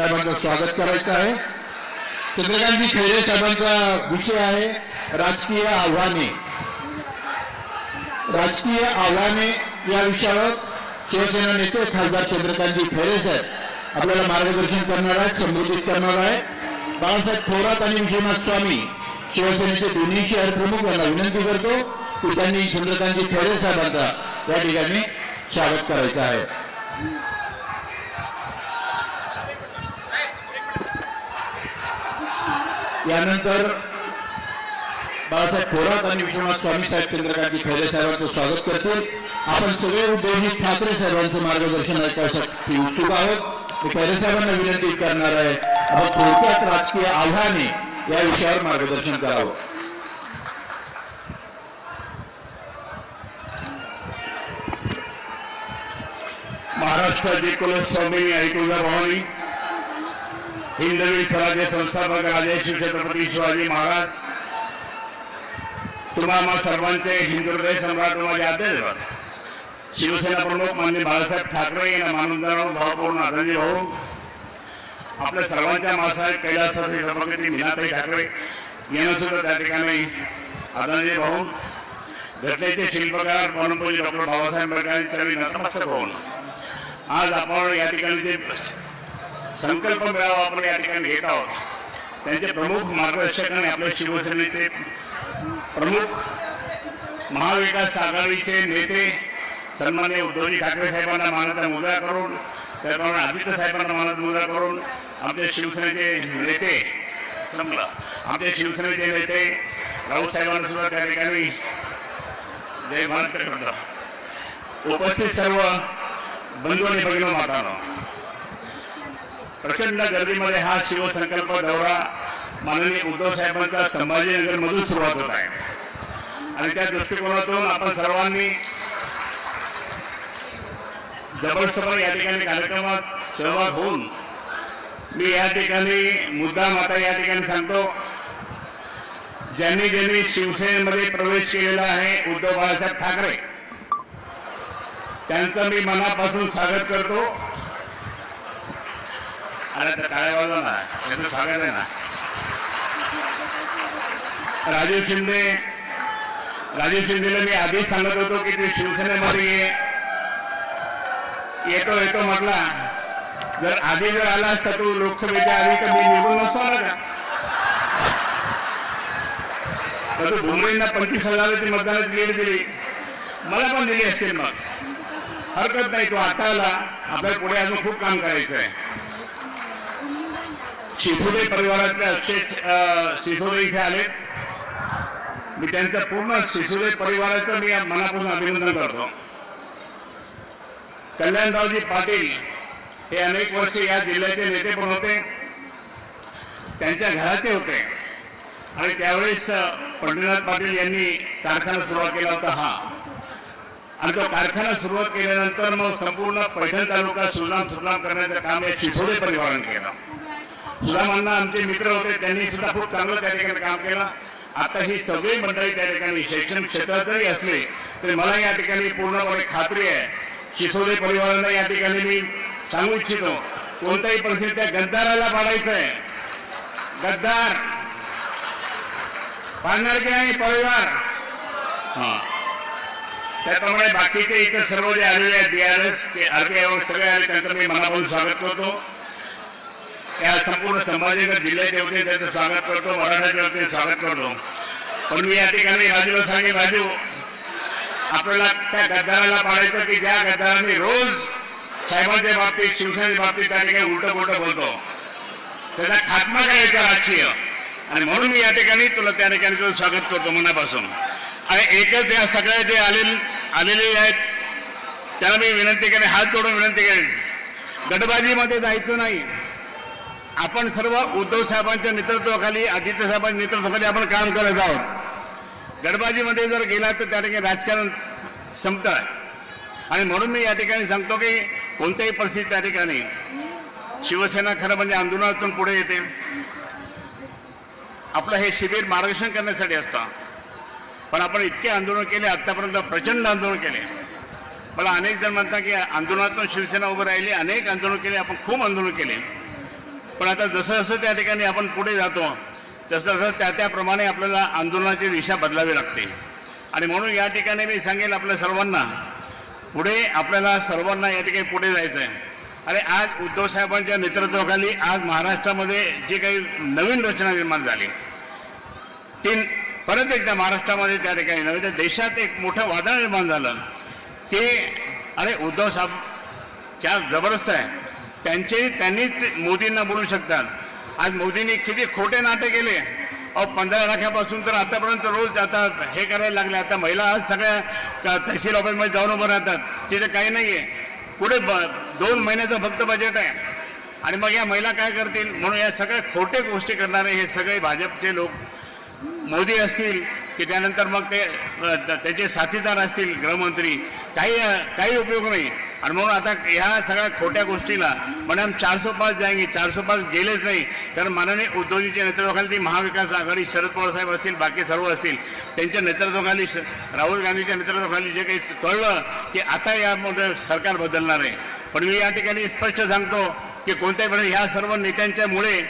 साहेबांचं स्वागत करायचं आहे. चंद्रकांतजी खैरे साहेबांचा विषय आहे राजकीय आव्हाने. राजकीय आव्हाने या विषयावर शिवसेना नेते खासदार चंद्रकांतजी खैरे साहेब आपल्याला मार्गदर्शन करणार आहेत संबोधित करणार आहे बाळासाहेब थोरात आणि विश्वनाथ स्वामी शिवसेनेचे दोन्ही शहर प्रमुख यांना विनंती करतो की त्यांनी चंद्रकांतजी खैरे साहेबांचा या ठिकाणी स्वागत करायचं आहे. यानंतर बाळासाहेब थोरात आणि विश्वनाथ स्वामी साहेब चंद्रकांतजी खैरे साहेबांचं स्वागत करतील. आपण सगळे उद्योजक ठाकरे साहेबांचं मार्गदर्शन ऐकण्यासाठी उत्सुक आहोत. मी खैरे साहेबांना विनंती करणार आहे. आपण थोडक्यात राजकीय आव्हाने या विषयावर मार्गदर्शन करावं. महाराष्ट्राची कुलस्वामिनी आई तुळजाभवानी हिंदवी स्वराज्य संस्थापक राजे श्री छत्रपती शिवाजी महाराज. तुम्हाला सर्वांचे हिंदुदय सम्राट माझे आदेश शिवसेना प्रमुख माननीय बाळासाहेब ठाकरे यांना मानवंतराव भावपूर्ण आदरणीय भाऊ. आपल्या सर्वांच्या मासाहेब कैलासाचे सभापती मीनाताई ठाकरे यांना सुद्धा त्या ठिकाणी आदरणीय भाऊ. घटनेचे शिल्पकार परमपूज्य डॉक्टर बाबासाहेब आंबेडकर यांच्या नतमस्तक होऊन आज आपण या ठिकाणी जे संकल्प मेळावा आपण या ठिकाणी घेत आहोत. त्यांचे प्रमुख मार्गदर्शक आणि आपल्या शिवसेनेचे प्रमुख महाविकास आघाडीचे नेते सन्मान्य उद्धवजी ठाकरे साहेबांना मानाचा मुद्रा करून त्याप्रमाणे आदित्य साहेबांना मानाचा मुद्रा करून आमच्या शिवसेनेचे नेते संपलं. आमच्या शिवसेनेचे नेते राऊतसाहेबांना सुद्धा त्या ठिकाणी जय भारत करतो. उपस्थित सर्व बंधू आणि भगिनी मातानो प्रचंड गर्दीमध्ये हा शिवसंकल्प दौरा माननीय उद्धव साहेबांचा संभाजीनगर मधून सुरुवात होत आहे. आणि त्या दृष्टिकोनातून आपण सर्वांनी जबरदस्त या ठिकाणी कार्यक्रमात सहभाग होऊन मी या ठिकाणी मुद्दाम आता या ठिकाणी सांगतो. ज्यांनी ज्यांनी शिवसेनेमध्ये प्रवेश केलेला आहे उद्धव बाळासाहेब ठाकरे त्यांचं मी मनापासून स्वागत करतो. अरे तर टाळ्या वाजवा ना त्याचं स्वागत आहे ना. राजीव शिंदे राजीव शिंदेला मी आधीच सांगत होतो की ते शिवसेनेमध्ये येतो येतो म्हटला. जर आधी जर आला असता तू लोकसभेच्या आधी तर मी निवडून नसतो आला का? तर तू भुमरेंना पंचवीस हजाराची मतदानाची लीड दिली. मला पण दिली असतील मग. हरकत नाही तो आता आला आपल्याला पुढे अजून खूप काम करायचं आहे शिसोदे परिवारातले अक्षय अं, शिसोदे इथे आले. मी त्यांचं पूर्ण शिसोदे परिवाराचं मी मनापासून अभिनंदन करतो. कल्याणरावजी पाटील हे अनेक वर्ष या जिल्ह्याचे नेते पण होते. त्यांच्या घराचे होते. आणि त्यावेळेस पंढरीनाथ पाटील यांनी कारखाना सुरुवात केला होता हा. आणि तो कारखाना सुरुवात केल्यानंतर मग संपूर्ण पैठण तालुका सुनाम सुनाम करण्याचं काम या शिसोडे परिवाराने केलं. सुदामांना आमचे मित्र होते त्यांनी सुद्धा खूप चांगलं त्या ठिकाणी काम केलं. आता ही सगळी मंडळी त्या ठिकाणी शैक्षणिक क्षेत्रात जरी असले तरी मला या ठिकाणी पूर्णपणे खात्री आहे. शिसोदे परिवारांना या ठिकाणी मी सांगू इच्छितो कोणत्याही परिस्थितीत त्या गद्दाराला पाडायचं आहे गद्दार पाडणार की नाही परिवार? हा. त्याप्रमाणे बाकीचे इतर सर्व जे आलेले आहेत B R S R P I सगळे आले त्यांचं मी मनापासून स्वागत करतो. या संपूर्ण संभाजीनगर जिल्ह्याचे वतीने त्यांचं स्वागत करतो मराठाच्या वतीने स्वागत करतो. पण मी या ठिकाणी राजूला सांगेन राजू आपल्याला त्या गद्दाराला पाडायचं की ज्या गद्दारांनी रोज साहेबांच्या बाबतीत शिवसेनेच्या बाबतीत त्या ठिकाणी उलट पुलट बोलतो. त्याचा खात्मा करायचा राजकीय? आणि म्हणून मी या ठिकाणी तुला त्या ठिकाणी तुझं स्वागत करतो मनापासून. आणि एकच या सगळ्या जे आले आलेले आहेत त्याला मी विनंती करेन हात जोडून विनंती करेन. गटबाजीमध्ये जायचं नाही. आपण सर्व उद्धव साहेबांच्या नेतृत्वाखाली आदित्य साहेबांच्या नेतृत्वाखाली आपण काम करत आहोत. गडबाजीमध्ये जर गेला तर त्या ठिकाणी राजकारण संपतं आणि म्हणून मी या ठिकाणी सांगतो की कोणत्याही परिस्थितीत त्या ठिकाणी शिवसेना खरं म्हणजे आंदोलनातून पुढे येते. आपलं हे शिबिर मार्गदर्शन करण्यासाठी असतं. पण आपण इतके आंदोलन केले आत्तापर्यंत प्रचंड आंदोलन केले. मला अनेक जण म्हणतात की आंदोलनातून शिवसेना उभं राहिली अनेक आंदोलन केले आपण खूप आंदोलन केले. पण आता जसं जसं त्या ठिकाणी आपण पुढे जातो तसं तसं त्या त्याप्रमाणे आपल्याला आंदोलनाची दिशा बदलावी लागते. आणि म्हणून या ठिकाणी मी सांगेल आपल्या सर्वांना पुढे आपल्याला सर्वांना या ठिकाणी पुढे जायचं आहे आणि आज उद्धव साहेबांच्या नेतृत्वाखाली आज महाराष्ट्रामध्ये जे काही नवीन रचना निर्माण झाली ती परत एकदा महाराष्ट्रामध्ये त्या ठिकाणी नव्हे तर देशात एक मोठं वादळ निर्माण झालं की अरे उद्धव साहेब क्या जबरदस्त आहे. त्यांचे त्यांनीच मोदींना बोलू शकतात. आज मोदींनी किती खोटे नाटे केले. अहो पंधरा लाखापासून तर आतापर्यंत रोज आता हे करायला लागले. आता महिला आज सगळ्या तहसील ऑफिसमध्ये जाऊन उभं राहतात. तिथे काही नाही आहे पुढे ब दोन महिन्याचं फक्त बजेट आहे. आणि मग या महिला काय करतील? म्हणून या सगळ्या खोटे गोष्टी करणारे हे सगळे भाजपचे लोक मोदी असतील की त्यानंतर मग ते त्याचे साथीदार असतील गृहमंत्री काही काही उपयोग नाही. आणि म्हणून आता ह्या सगळ्या खोट्या गोष्टीला म्हणजे आम्ही चारसो पाच जाएंगे चारसो पाच गेलेच नाही. कारण माननीय उद्धवजीच्या नेतृत्वाखाली ती महाविकास आघाडी शरद पवार साहेब असतील बाकी सर्व असतील त्यांच्या नेतृत्वाखाली श- राहुल गांधीच्या नेतृत्वाखाली जे काही कळलं की आता यामध्ये सरकार बदलणार आहे. पण मी या ठिकाणी स्पष्ट सांगतो की कोणत्याही प्रकारे ह्या सर्व नेत्यांच्यामुळे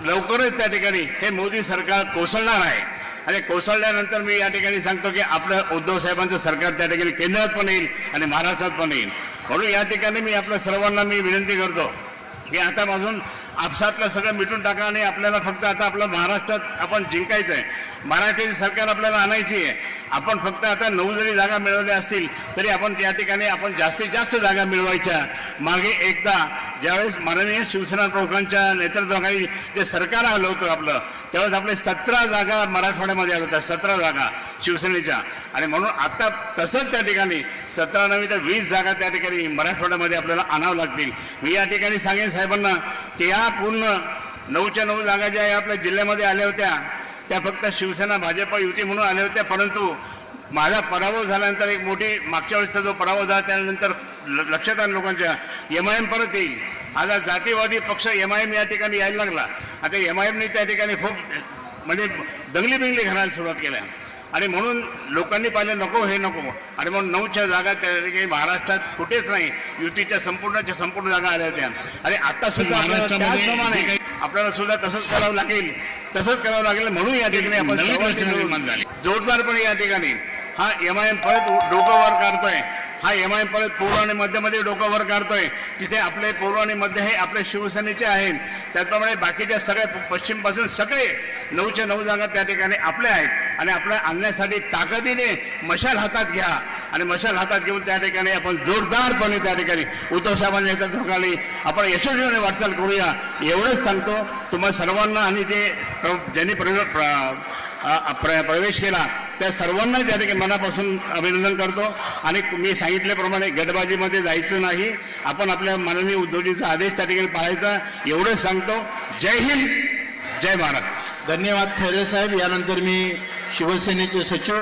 लवकरच त्या ठिकाणी हे मोदी सरकार कोसळणार आहे. आणि कोसळल्यानंतर मी या ठिकाणी सांगतो की आपलं उद्धव साहेबांचं सरकार त्या ठिकाणी केंद्रात पण येईल आणि महाराष्ट्रात पण येईल. म्हणून या ठिकाणी मी आपल्या सर्वांना मी विनंती करतो की आतापासून आपसातलं सगळं मिटून टाका आणि आपल्याला फक्त आता आपलं महाराष्ट्रात आपण जिंकायचं आहे मराठी सरकार आपल्याला आणायची आहे. आपण फक्त आता नऊ जरी जागा मिळवल्या असतील तरी आपण त्या ठिकाणी आपण जास्तीत जास्त जागा मिळवायच्या. मागे एकदा ज्यावेळेस माननीय शिवसेना प्रमुखांच्या नेतृत्वाखाली जे सरकार आलं होतं आपलं त्यावेळेस आपले सतरा जागा मराठवाड्यामध्ये आल्या होत्या सतरा जागा शिवसेनेच्या. आणि म्हणून आता तसंच त्या ठिकाणी सतरा नव्हे तर वीस जागा त्या ठिकाणी मराठवाड्यामध्ये आपल्याला आणावं लागतील. मी या ठिकाणी सांगेन साहेबांना की या पूर्ण नऊच्या नऊ जागा ज्या या आपल्या जिल्ह्यामध्ये आल्या होत्या त्या फक्त शिवसेना भाजप युती म्हणून आल्या होत्या परंतु माझा पराभव झाल्यानंतर एक मोठी मागच्या वेळेसचा जो पराभव झाला त्यानंतर लक्षात आलं लोकांच्या. एम आय एम परत येईल. आता जातीवादी पक्ष एम आय एम या ठिकाणी यायला लागला. आता एम आय एमने त्या ठिकाणी खूप म्हणजे दंगली बिंगली घालायला सुरुवात केल्या. आणि म्हणून लोकांनी पाहिलं नको हे नको. आणि म्हणून नऊच्या जागा त्या ठिकाणी महाराष्ट्रात कुठेच नाही. युतीच्या संपूर्णच्या संपूर्ण जागा आल्या होत्या. आणि आता सुद्धा त्याचप्रमाणे आपल्याला सुद्धा तसंच करावं लागेल. तसंच करावं लागेल म्हणून या ठिकाणी आपण. जोरदारपणे या ठिकाणी. हा एम आय एम परत डोकं वर काढतोय. हा एम आय परत पूर्व आणि मध्यमध्ये डोकं वर काढतोय. तिथे आपले पूर्व आणि मध्य हे आपले शिवसेनेचे आहेत. त्याचप्रमाणे बाकीच्या सगळ्या पश्चिमपासून सगळे नऊच्या नऊ जागा त्या ठिकाणी आपल्या आहेत. आणि आपल्या आणण्यासाठी ताकदीने मशाल हातात घ्या. आणि मशाल हातात घेऊन त्या ठिकाणी आपण जोरदारपणे त्या ठिकाणी उद्धव साहेबांच्या नेतृत्वाखाली आपण यशस्वीपणे वाटचाल करूया. एवढंच सांगतो. तुम्हा सर्वांना आणि ते ज्यांनी प्र- प्रवेश केला. त्या सर्वांना त्या ठिकाणी मनापासून अभिनंदन करतो. आणि मी सांगितल्याप्रमाणे गटबाजीमध्ये जायचं नाही. आपण आपल्या माननीय उद्धवजीचा आदेश त्या ठिकाणी पाळायचा. एवढंच सांगतो. जय हिंद जय भारत. धन्यवाद खैरे साहेब. यानंतर मी शिवसेनेचे सचिव